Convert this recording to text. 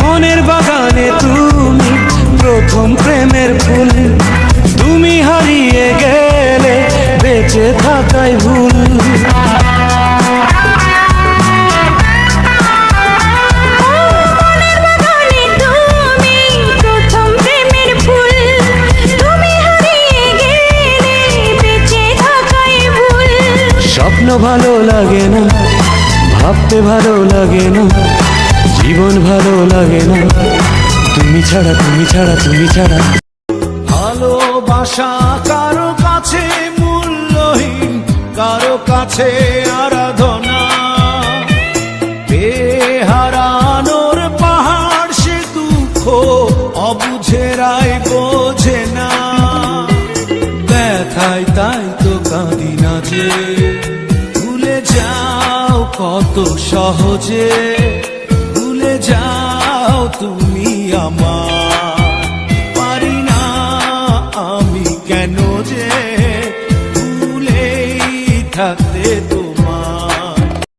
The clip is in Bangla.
মনের বাগানে তুমি প্রথম প্রেমের ফুল। তুমি হারিয়ে গেলে বেঁচে থাকাই ভুল। স্বপ্ন ভালো লাগে না, ভাবতে ভালো লাগে না। জীবন ভালো লাগে না। তুমি ছাড়া তুমি ছাড়া তুমি ছাড়া। ভালোবাসা কারও কাছে মূল্যহীন, কারও কাছে আরাধনা। বেহারানোর পাহাড় সে দুঃখ অবুঝেরাই বোঝে না। ব্যথায় তাই তো কাঁদি না যে, ভুলে যাও কত সহজে। যাও তুমি আমার। পারি না আমি কেন যে ভুলেই থাকতে তো